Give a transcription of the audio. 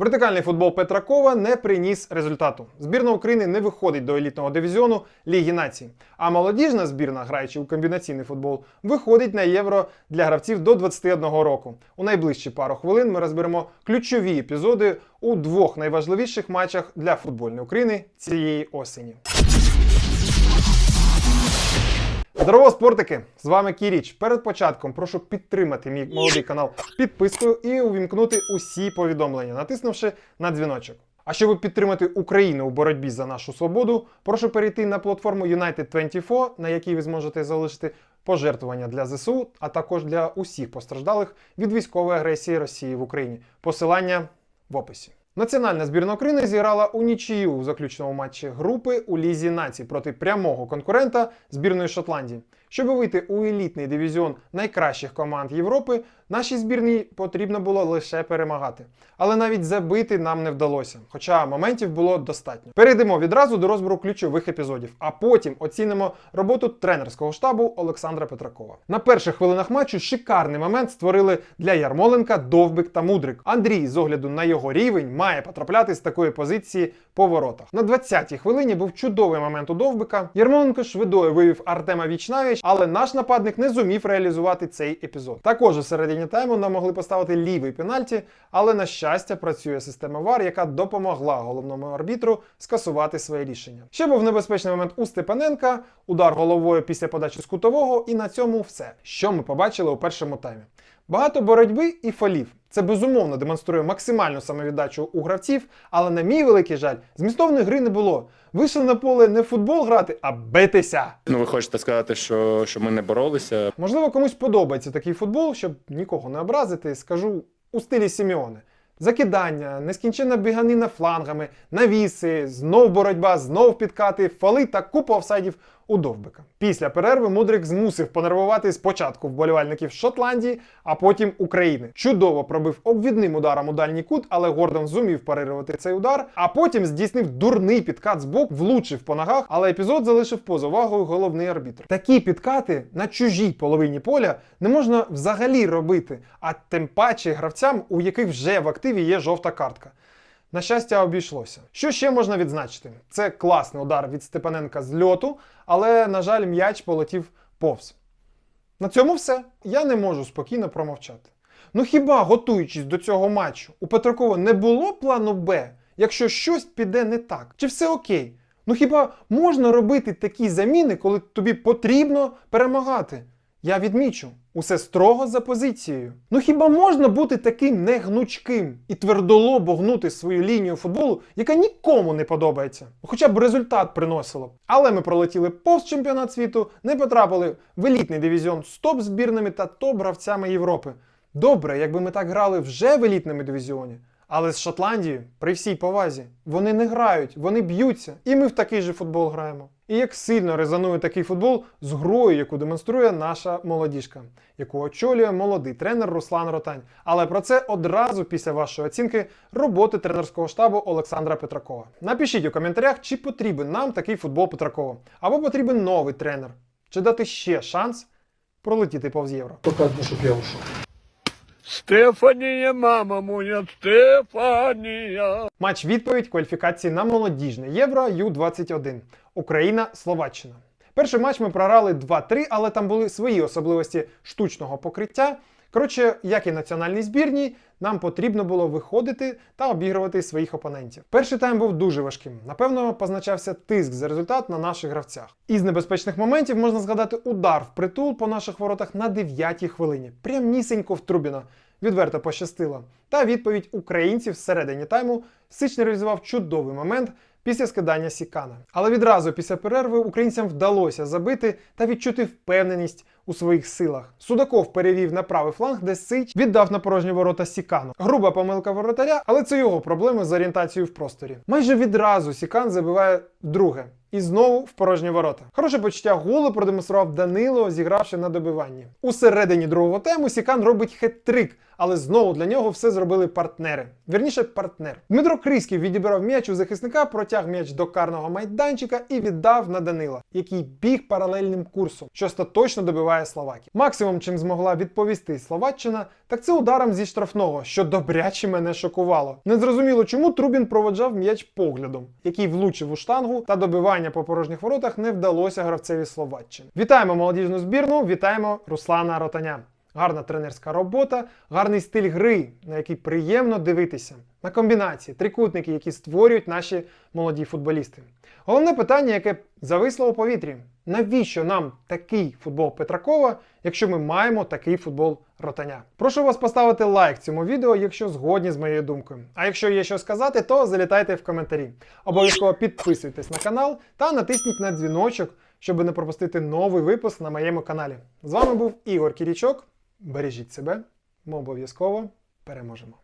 Вертикальний футбол Петракова не приніс результату. Збірна України не виходить до елітного дивізіону Ліги націй. А молодіжна збірна, граючи у комбінаційний футбол, виходить на євро для гравців до 21 року. У найближчі пару хвилин ми розберемо ключові епізоди у двох найважливіших матчах для футбольної України цієї осені. Здорово, спортики! З вами Кіріч. Перед початком прошу підтримати мій молодий канал підпискою і увімкнути усі повідомлення, натиснувши на дзвіночок. А щоб підтримати Україну у боротьбі за нашу свободу, прошу перейти на платформу United24, на якій ви зможете залишити пожертвування для ЗСУ, а також для усіх постраждалих від військової агресії Росії в Україні. Посилання в описі. Національна збірна України зіграла у нічию у заключному матчі групи у Лізі націй проти прямого конкурента збірної Шотландії. Щоб вийти у елітний дивізіон найкращих команд Європи, нашій збірній потрібно було лише перемагати. Але навіть забити нам не вдалося, хоча моментів було достатньо. Перейдемо відразу до розбору ключових епізодів, а потім оцінимо роботу тренерського штабу Олександра Петракова. На перших хвилинах матчу шикарний момент створили для Ярмоленка, Довбик та Мудрик. Андрій, з огляду на його рівень, має потрапляти з такої позиції по воротах. На 20-й хвилині був чудовий момент у Довбика. Ярмоленко швидою вивів Артема Вічнавіч, але наш нападник не зумів реалізувати цей епізод. Також у середині тайму нам могли поставити лівий пенальті, але на щастя працює система ВАР, яка допомогла головному арбітру скасувати своє рішення. Ще був небезпечний момент у Степаненка, удар головою після подачі з кутового, і на цьому все. Що ми побачили у першому таймі. Багато боротьби і фолів. Це безумовно демонструє максимальну самовіддачу у гравців, але на мій великий жаль, змістовної гри не було. Вийшли на поле не в футбол грати, а битися. Ну, ви хочете сказати, що, що ми не боролися. Можливо, комусь подобається такий футбол, щоб нікого не образити, скажу у стилі Сіміоне. Закидання, нескінченна біганина флангами, навіси, знов боротьба, знов підкати, фали та купа офсайдів у довбика. Після перерви Мудрик змусив понервувати спочатку вболівальників Шотландії, а потім України. Чудово пробив обвідним ударом у дальній кут, але Гордон зумів парирувати цей удар, а потім здійснив дурний підкат з боку, влучив по ногах, але епізод залишив поза увагою головний арбітр. Такі підкати на чужій половині поля не можна взагалі робити, а тим паче гравцям, у яких вже в активі є жовта картка. На щастя, обійшлося. Що ще можна відзначити? Це класний удар від Степаненка з льоту, але, на жаль, м'яч полетів повз. На цьому все. Я не можу спокійно промовчати. Ну хіба, готуючись до цього матчу, у Петракова не було плану Б, якщо щось піде не так? Чи все окей? Ну хіба можна робити такі заміни, коли тобі потрібно перемагати? Я відмічу, усе строго за позицією. Ну хіба можна бути таким негнучким і твердолобо гнути свою лінію футболу, яка нікому не подобається? Хоча б результат приносило. Але ми пролетіли повз чемпіонат світу, не потрапили в елітний дивізіон з топ-збірними та топ-гравцями Європи. Добре, якби ми так грали вже в елітному дивізіоні. Але з Шотландією, при всій повазі, вони не грають, вони б'ються, і ми в такий же футбол граємо. І як сильно резонує такий футбол з грою, яку демонструє наша молодіжка, яку очолює молодий тренер Руслан Ротань. Але про це одразу після вашої оцінки роботи тренерського штабу Олександра Петракова. Напишіть у коментарях, чи потрібен нам такий футбол Петракова, або потрібен новий тренер, чи дати ще шанс пролетіти повз євро. Одно, чтобы я ушел. Стефанія, мама моя, Стефанія. Матч відповідь кваліфікації на молодіжне Євро Ю-21. Україна, Словаччина. Перший матч ми програли 2-3, але там були свої особливості штучного покриття. Коротше, як і національній збірній, нам потрібно було виходити та обігрувати своїх опонентів. Перший тайм був дуже важким. Напевно, позначався тиск за результат на наших гравцях. Із небезпечних моментів можна згадати удар в притул по наших воротах на 9-й хвилині. Прямнісінько в Трубіна. Відверто пощастило. Та відповідь українців всередині тайму Сичний реалізував чудовий момент після скидання Сікана. Але відразу після перерви українцям вдалося забити та відчути впевненість у своїх силах. Судаков перевів на правий фланг, де Сич віддав на порожні ворота Сікану. Груба помилка воротаря, але це його проблеми з орієнтацією в просторі. Майже відразу Сікан забиває вдруге. І знову в порожні ворота. Хороше почуття голу продемонстрував Данило, зігравши на добиванні. У середині другого тайму Сікан робить хет-трик, але знову для нього все зробили партнери. Вірніше, партнер. Дмитро Криський відібрав м'яч у захисника, протяг м'яч до карного майданчика і віддав на Данила, який біг паралельним курсом, що остаточно добиває Словаків. Максимум, чим змогла відповісти Словаччина, так це ударом зі штрафного, що добряче мене шокувало. Незрозуміло, чому Трубін проводжав м'яч поглядом, який влучив у штангу, та добивання по порожніх воротах не вдалося гравцеві Словаччини. Вітаємо молодіжну збірну, вітаємо Руслана Ротаня. Гарна тренерська робота, гарний стиль гри, на який приємно дивитися. На комбінації, трикутники, які створюють наші молоді футболісти. Головне питання, яке зависло у повітрі: навіщо нам такий футбол Петракова, якщо ми маємо такий футбол ротаня? Прошу вас поставити лайк цьому відео, якщо згодні з моєю думкою. А якщо є що сказати, то залітайте в коментарі. Обов'язково підписуйтесь на канал та натисніть на дзвіночок, щоб не пропустити новий випуск на моєму каналі. З вами був Ігор Кірічок. Бережіть себе, ми обов'язково переможемо.